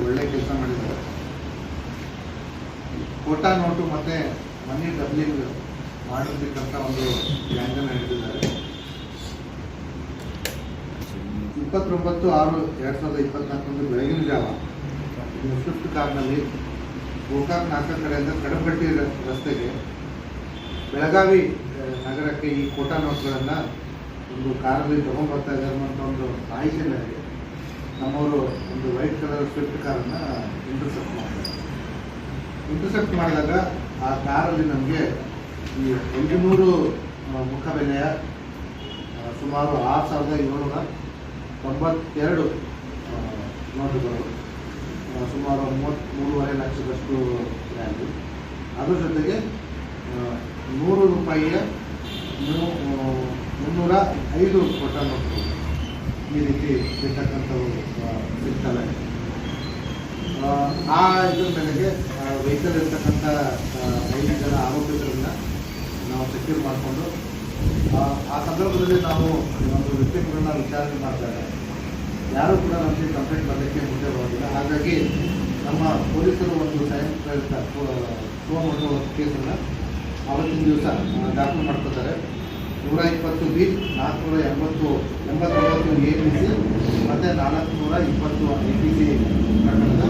ಒಳ್ಳೆ ಕೆಲಸ ಮಾಡಿದ್ದಾರೆ. ಕೋಟಾ ನೋಟು ಮತ್ತೆ ಮನಿ ಡಬ್ಲಿಂಗ್ ಮಾಡಿರ್ತಕ್ಕಂಥ ಒಂದು ವ್ಯಾಂಜನ ಹಿಡಿದಿದ್ದಾರೆ ಇಪ್ಪತ್ತೊಂಬತ್ತು ಆರು ಎರಡ್ ಸಾವಿರದ ಇಪ್ಪತ್ನಾಲ್ಕರಂದು ಬೆಳಗಿನ ಜಾವ ಶಿಫ್ಟ್ ಕಾರ್ನಲ್ಲಿ ಗೋಕಾಕ್ ನಾಲ್ಕ ಕಡೆಯಿಂದ ಕಡಪಟ್ಟಿ ರಸ್ತೆಗೆ ಬೆಳಗಾವಿ ನಗರಕ್ಕೆ ಈ ಕೋಟಾ ನೋಟ್ಗಳನ್ನು ಒಂದು ಕಾರಲ್ಲಿ ತಗೊಂಡ್ಬರ್ತಾ ಇದ್ದಾರೆ ಅನ್ನೋಂಥ ಒಂದು ಮಾಹಿತಿ ಮೇರೆಗೆ ನಮ್ಮವರು ಒಂದು ವೈಟ್ ಕಲರ್ ಸ್ವಿಫ್ಟ್ ಕಾರನ್ನು ಇಂಟರ್ಸೆಪ್ಟ್ ಮಾಡಿದ್ದಾರೆ. ಇಂಟರ್ಸೆಪ್ಟ್ ಮಾಡಿದಾಗ ಆ ಕಾರಲ್ಲಿ ನಮಗೆ ಈ ಒಂದು ನೂರು ಮುಖಬೆಲೆಯ ಆ, ಸುಮಾರು ಆರು ಸಾವಿರದ ಏಳ್ನೂರ ತೊಂಬತ್ತೆರಡು ನೋಟುಗಳು ಸುಮಾರು ಮೂವತ್ತ್ ಮೂರುವರೆ ಲಕ್ಷದಷ್ಟು ವ್ಯಾಲ್ಯೂ ಅದ್ರ ಜೊತೆಗೆ ನೂರು ರೂಪಾಯಿಯ ಮುನ್ನೂರ ಐದು ಕೊಟ್ಟ ನೋಟುಗಳು. ಈ ರೀತಿ ಇರ್ತಕ್ಕಂಥವು ಸಿಗ್ತವೆ ಆ, ಇದು ಇದ್ರ ಮೇಲೆಗೆ ವೆಹಿಕಲ್ ಇರ್ತಕ್ಕಂಥ ಐದು ಆರೋಪಿತರನ್ನ ನಾವು ಸೆಕ್ಯೂರ್ ಮಾಡಿಕೊಂಡು ಆ ಸಂದರ್ಭದಲ್ಲಿ ನಾವು ಒಂದು ವ್ಯಕ್ತಿಗಳನ್ನ ವಿಚಾರಣೆ ಮಾಡ್ತಾರೆ ಯಾರು ಕೂಡ ನಮಗೆ ಕಂಪ್ಲೇಂಟ್ ಮಾಡಲಿಕ್ಕೆ ಮುಂದೆ ಬರೋದಿಲ್ಲ ಹಾಗಾಗಿ ನಮ್ಮ ಪೊಲೀಸರು ಒಂದು ಪ್ರೇರಿತ ಫೋನ್ ಮಾಡುವ ಕೇಸನ್ನು ಅವತ್ತಿನ ದಿವಸ ದಾಖಲು ಮಾಡ್ಕೋತಾರೆ ನೂರ ಇಪ್ಪತ್ತು ಬಿ ನಾಲ್ಕುನೂರ ಎಂಬತ್ತು ಎಂಬತ್ತೊಂಬತ್ತು ಎ ಪಿ ಸಿ ಮತ್ತು ನಾಲ್ಕುನೂರ ಇಪ್ಪತ್ತು ಎ ಪಿ ಸಿ ಪ್ರಕರಣದ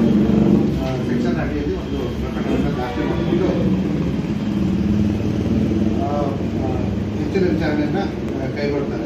ಸೆಕ್ಷನ್ ಅಡಿಯಲ್ಲಿ ಒಂದು ಪ್ರಕರಣವನ್ನು ದಾಖಲೆ ಮಾಡಿಕೊಂಡು ಹೆಚ್ಚಿನ ವಿಚಾರಣೆಯನ್ನು ಕೈಗೊಳ್ತಾರೆ.